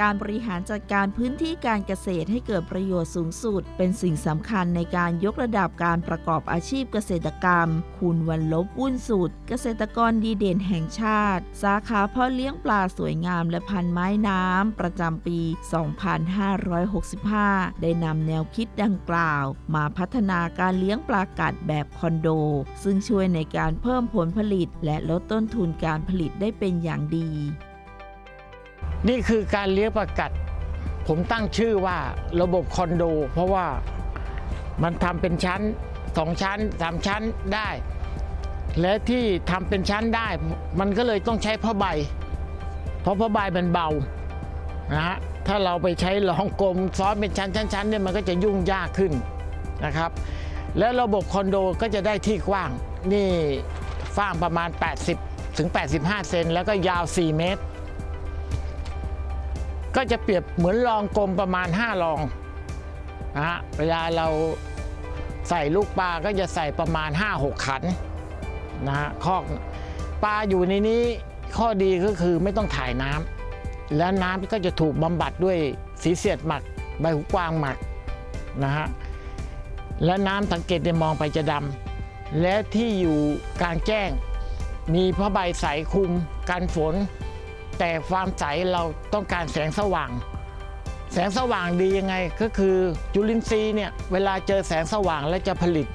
การบริหารจัดการพื้นที่การเกษตรให้เกิดประโยชน์สูงสุด เป็นสิ่งสำคัญในการยกระดับการประกอบอาชีพเกษตรกรรม คุณวันลบวุ่นสุด เกษตรกรดีเด่นแห่งชาติ สาขาเพาะเลี้ยงปลาสวยงามและพันไม้น้ำ ประจำปี 2565 ได้นำแนวคิดดังกล่าว มาพัฒนาการเลี้ยงปลากัดแบบคอนโด ซึ่งช่วยในการเพิ่มผลผลิต และลดต้นทุนการผลิตได้เป็นอย่างดี นี่คือการเลี้ยงปลากัด ผมตั้งชื่อว่าระบบคอนโด เพราะว่ามันทำเป็นชั้นสองชั้นสามชั้นได้ และที่ทำเป็นชั้นได้ มันก็เลยต้องใช้ผ้าใบ เพราะผ้าใบมันเบานะฮะถ้าเราไปใช้รองกลมซ้อนเป็นชั้นชั้นชั้นเนี่ยมันก็จะยุ่งยากขึ้นนะครับ แล้วระบบคอนโดก็จะได้ที่กว้างนี่ฟ้างประมาณ 80 ถึง 85 เซนแล้วก็ยาว 4 เมตร ก็จะเปรียบเหมือนรองกลมประมาณ 5 รองนะฮะเวลาเราใส่ลูกปลาก็จะใส่ประมาณ 5-6 ขันนะฮะคอกปลาอยู่ในนี้ข้อดีก็คือไม่ต้องถ่ายน้ำและน้ำก็จะถูกบำบัดด้วยสีเสียดหมักใบหูกวางหมักนะฮะและน้ำสังเกตได้มองไปจะดำและที่อยู่กลางแจ้ง มีผ้าใบใสคุมกันฝน แต่ความใสเราต้องการแสงสว่าง แสงสว่างดียังไงก็คือจุลินทรีย์เนี่ยเวลาเจอแสงสว่างแล้วจะผลิต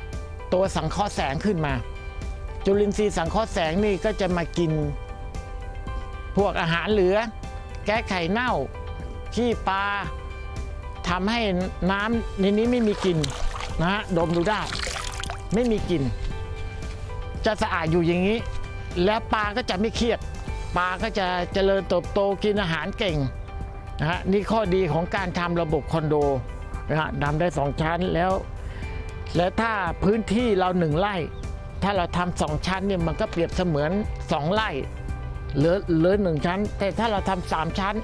ตัวสังเคราะห์แสงขึ้นมา จุลินทรีย์สังเคราะห์แสงนี่ก็จะมากิน พวกอาหารเหลือ แก้ไข่เน่าขี้ปลาทำให้น้ำในนี้ไม่มีกลิ่นนะฮะดมดูได้ ไม่มีกลิ่นจะสะอาดอยู่อย่างนี้ แล้วปลาก็จะไม่เครียด ปลาก็จะเจริญเติบโตกินอาหารเก่งนะฮะนี่ข้อดีของการทำระบบคอนโดนะฮะทำได้สองชั้นแล้ว และถ้าพื้นที่เราหนึ่งไร่ ถ้าเราทำสองชั้นเนี่ยมันก็เปรียบเสมือนสองไร่เหลือเหลือหนึ่งชั้น แต่ถ้าเราทำสามชั้น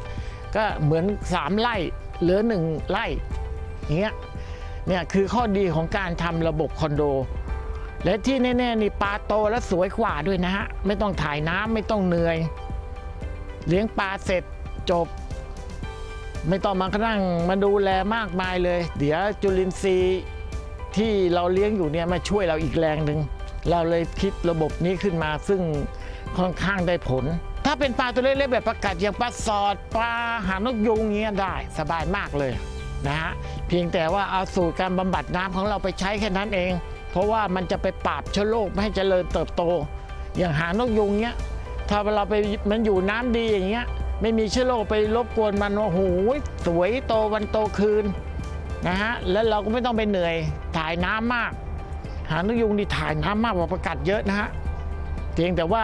ก็เหมือนสามไร่เหลือหนึ่งไร่อย่างเงี้ยเนี่ยคือข้อดีของการทำระบบคอนโด และที่แน่ๆนี่ปลาโตและสวยกว่าด้วยนะฮะ ไม่ต้องถ่ายน้ำไม่ต้องเหนื่อย เลี้ยงปลาเสร็จจบ ไม่ต้องมานั่งมาดูแลมากมายเลย เดี๋ยวจุลินทรีย์ที่เราเลี้ยงอยู่เนี่ยมาช่วยเราอีกแรงหนึ่งเราเลยคิดระบบนี้ขึ้นมาซึ่งค่อนข้างได้ผล ถ้าเป็นปลาตัวเล็กๆแบบประกัดอย่างปลาสอดปลาหางนกยุงเงี้ยได้สบายมากเลยนะฮะเพียงแต่ว่าเอาสูตรการบำบัดน้ำของเราไปใช้แค่นั้นเอง เพราะว่ามันจะไปปราบเชื้อโรคไม่ให้เจริญเติบโต อย่างหางนกยุงเงี้ย ถ้าเราไปมันอยู่น้ำดีอย่างเงี้ย ไม่มีเชื้อโรคไปรบกวนมันว่าโอ้โหสวยโตวันโตคืนนะฮะแล้วเราก็ไม่ต้องไปเหนื่อยถ่ายน้ำมาก หางนกยุงนี่ถ่ายน้ำมากกว่าประกัดเยอะนะฮะเพียงแต่ว่า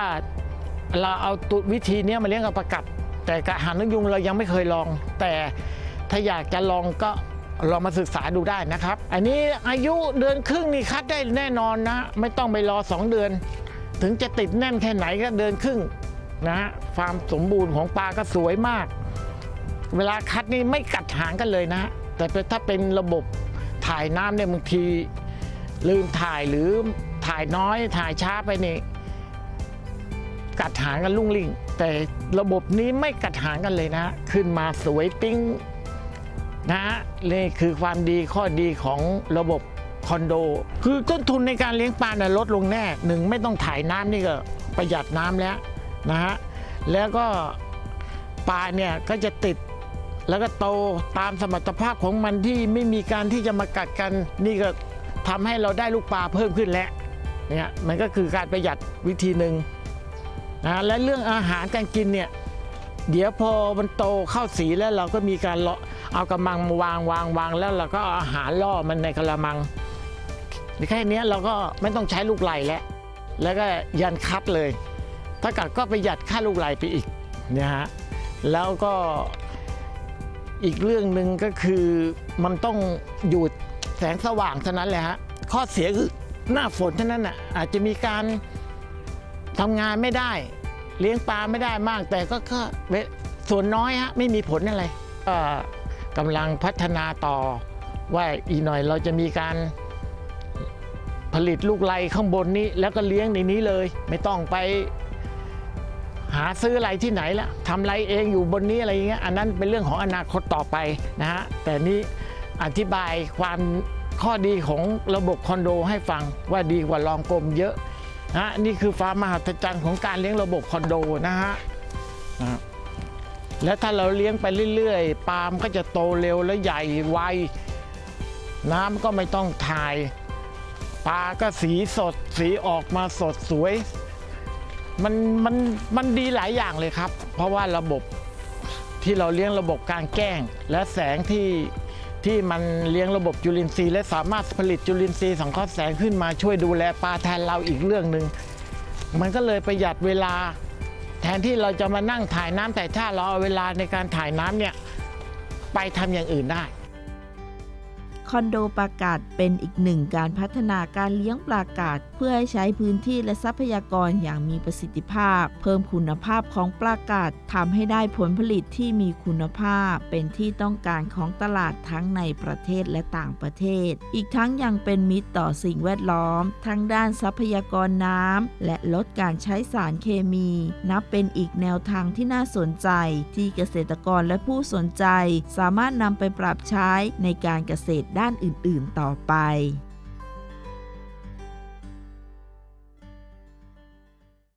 เราเอาตุวิธีเนี้ยมาเลี้ยงกับประกัด แต่กับหางนกยุงเรายังไม่เคยลอง แต่ถ้าอยากจะลองก็ลองมาศึกษาดูได้นะครับ อันนี้อายุเดือนครึ่งนี่คัดได้แน่นอนนะ ไม่ต้องไปรอ 2 เดือน ถึงจะติดแน่นแค่ไหนก็เดินครึ่งนะฮะความสมบูรณ์ของปลาก็สวยมาก เวลาคัดนี่ไม่กัดหางกันเลยนะ แต่ถ้าเป็นระบบถ่ายน้ำเนี่ยบางที ลืมถ่ายหรือถ่ายน้อยถ่ายช้าไปนี่กัดหางกันลุ่งลิ่ง แต่ระบบนี้ไม่กัดหางกันเลยนะ ขึ้นมาสวยปิ้งนะฮะนี่คือความดีข้อดีของระบบ คอนโด คือต้นทุนในการเลี้ยงปลาเนี่ยลดลงแน่หนึ่งไม่ต้องถ่ายน้ำนี่ก็ประหยัดน้ำแล้วนะฮะแล้วก็ปลาเนี่ยก็จะติดแล้วก็โตตามสมรรถภาพของมันที่ไม่มีการที่จะมากัดกันนี่ก็ทำให้เราได้ลูกปลาเพิ่มขึ้นแล้วเนี่ยมันก็คือการประหยัดวิธีหนึ่งนะและเรื่องอาหารการกินเนี่ยเดี๋ยวพอมันโตเข้าสีแล้วเราก็มีการเลาะเอากระมังมาวางวางวางแล้วเราก็เอาอาหารล่อมันในกระมัง แค่นี้เราก็ไม่ต้องใช้ลูกไหลแล้วแล้วก็ยันคัดเลย ถ้ากัดก็ประหยัดค่าลูกไหลไปอีกนะฮะแล้วก็อีกเรื่องหนึ่งก็คือมันต้องอยู่แสงสว่างเท่านั้นแหละฮะข้อเสียคือหน้าฝนเท่านั้นน่ะอาจจะมีการทำงานไม่ได้ เลี้ยงปลาไม่ได้มาก แต่ก็ก็ส่วนน้อยฮะไม่มีผลอะไรก็กำลังพัฒนาต่อว่าอีกหน่อยเราจะมีการ ผลิตลูกไล่ข้างบนนี้ แล้วก็เลี้ยงในนี้เลย ไม่ต้องไปหาซื้ออะไรที่ไหนละทำไรเองอยู่บนนี้อะไรอย่างเงี้ยอันนั้นเป็นเรื่องของอนาคตต่อไปนะฮะแต่นี้อธิบายความข้อดีของระบบคอนโดให้ฟังว่าดีกว่าลองกลมเยอะนะฮะนี่คือความมหัศจรรย์ของการเลี้ยงระบบคอนโดนะฮะนะฮะแล้วถ้าเราเลี้ยงไปเรื่อยๆ ปาล์มก็จะโตเร็วและใหญ่ไวน้ำก็ไม่ต้องถ่าย ปลาก็สีสดสีออกมาสดสวย มันมันมันดีหลายอย่างเลยครับ เพราะว่าระบบที่เราเลี้ยงระบบการแกล้ง และแสงที่ที่มันเลี้ยงระบบจุลินทรีย์และสามารถผลิตจุลินทรีย์สังเคราะห์แสงขึ้นมาช่วยดูแลปลาแทนเราอีกเรื่องหนึ่งมันก็เลยประหยัดเวลา แทนที่เราจะมานั่งถ่ายน้ำแต่ถ้าเราเอาเวลาในการถ่ายน้ำเนี่ยไปทำอย่างอื่นได้ อนโดปลากัดเป็นอีกหนึ่งการพัฒนาการเลี้ยงปลากัดเพื่อให้ใช้พื้นที่และทรัพยากรอย่างมีประสิทธิภาพ เพิ่มคุณภาพของปลากัดทำให้ได้ผลผลิตที่มีคุณภาพ เป็นที่ต้องการของตลาดทั้งในประเทศและต่างประเทศ อีกทั้งยังเป็นมิตรต่อสิ่งแวดล้อม ทั้งด้านทรัพยากรน้ำและลดการใช้สารเคมี นับเป็นอีกแนวทางที่น่าสนใจ ที่เกษตรกรและผู้สนใจ สามารถนำไปปรับใช้ในการเกษตรได้ด้านอื่นๆต่อไป